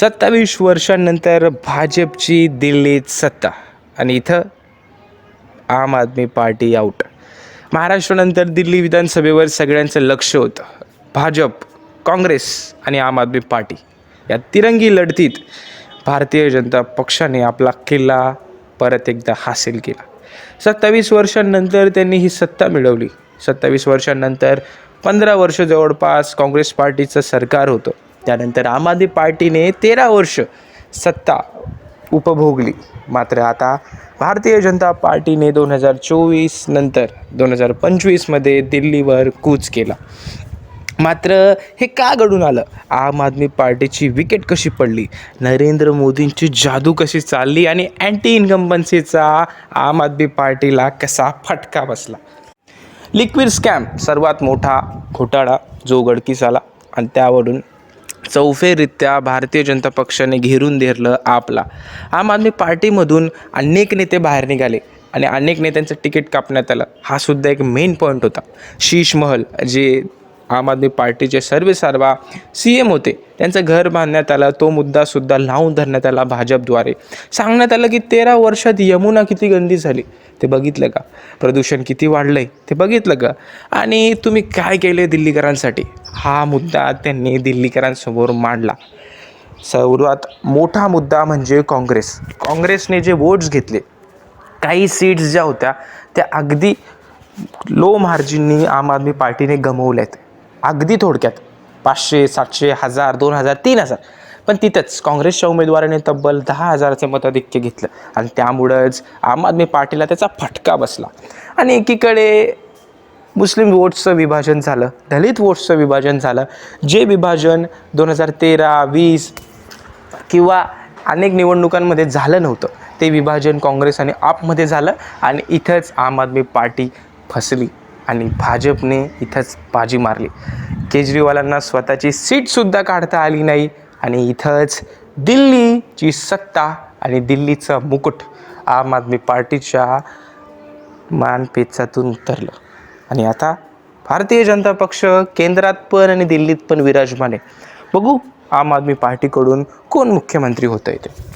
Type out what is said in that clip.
सत्तावीस वर्षांनंतर भाजपची दिल्लीत सत्ता आणि इथं आम आदमी पार्टी आऊट महाराष्ट्रानंतर दिल्ली विधानसभेवर सगळ्यांचं लक्ष होतं. भाजप काँग्रेस आणि आम आदमी पार्टी या तिरंगी लढतीत भारतीय जनता पक्षाने आपला किल्ला परत एकदा हासिल केला. सत्तावीस वर्षांनंतर त्यांनी ही सत्ता मिळवली. सत्तावीस वर्षांनंतर पंधरा वर्ष जवळपास काँग्रेस पार्टीचं सरकार होतं. त्यानंतर आम आदमी पार्टीने तेरा वर्ष सत्ता उपभोगली. मात्र आता भारतीय जनता पार्टीने दोन हजार चोवीस नंतर दोन हजार पंचवीसमध्ये दिल्लीवर कूच केला. मात्र हे का घडून आलं? आम आदमी पार्टीची विकेट कशी पडली? नरेंद्र मोदींची जादू कशी चालली आणि अँटी इन्कम्बन्सीचा आम आदमी पार्टीला कसा फटका बसला? लिक्विड स्कॅम सर्वात मोठा घोटाळा जो उघडकीस आला आणि त्यावरून चौफेरित्या भारतीय जनता पक्षाने घेरून धरलं आपला. आम आदमी पार्टीमधून अनेक नेते बाहेर निघाले आणि अनेक नेत्यांचं तिकीट कापण्यात आलं. हा सुद्धा एक मेन पॉईंट होता. शीश महल जे आम आदमी पार्टीचे सर्वे सर्वा सी एम होते. त्यांचं घर बांधण्यात आलं तो मुद्दासुद्धा लावून धरण्यात आला भाजपद्वारे. सांगण्यात आलं की तेरा वर्षात यमुना किती गंदी झाली. ते बघितलं का? प्रदूषण किती वाढलं आहे ते बघितलं का? आणि तुम्ही काय केले दिल्लीकरांसाठी? हा मुद्दा त्यांनी दिल्लीकरांसमोर मांडला. सर्वात मोठा मुद्दा म्हणजे काँग्रेस. काँग्रेसने जे वोट्स घेतले काही सीट्स ज्या होत्या त्या अगदी लो मार्जिननी आम आदमी पार्टीने गमवल्यात. अगदी थोडक्यात. पाचशे सातशे हजार दोन हजार तीन हजार. पण तिथंच काँग्रेसच्या उमेदवाराने तब्बल दहा हजाराचं मताधिक्य घेतलं. आणि त्यामुळंच आम आदमी पार्टीला त्याचा फटका बसला. आणि एकीकडे मुस्लिम वोट्सचं विभाजन झालं दलित वोट्सचं विभाजन झालं जे विभाजन दोन हजार तेरा वीस किंवा अनेक निवडणुकांमध्ये झालं नव्हतं. ते विभाजन काँग्रेस आणि आपमध्ये झालं आणि इथंच आम आदमी पार्टी फसली. आणि भाजपने इथंच बाजी मारली. केजरीवालांना स्वतःची सीटसुद्धा काढता आली नाही आणि इथंच दिल्लीची सत्ता आणि दिल्लीचं मुकुट आम आदमी पार्टीच्या मानपेचातून उतरलं. आणि आता भारतीय जनता पक्ष केंद्रात पण आणि दिल्लीत पण विराजमान आहे. बघू आम आदमी पार्टीकडून कोण मुख्यमंत्री होतं इथे.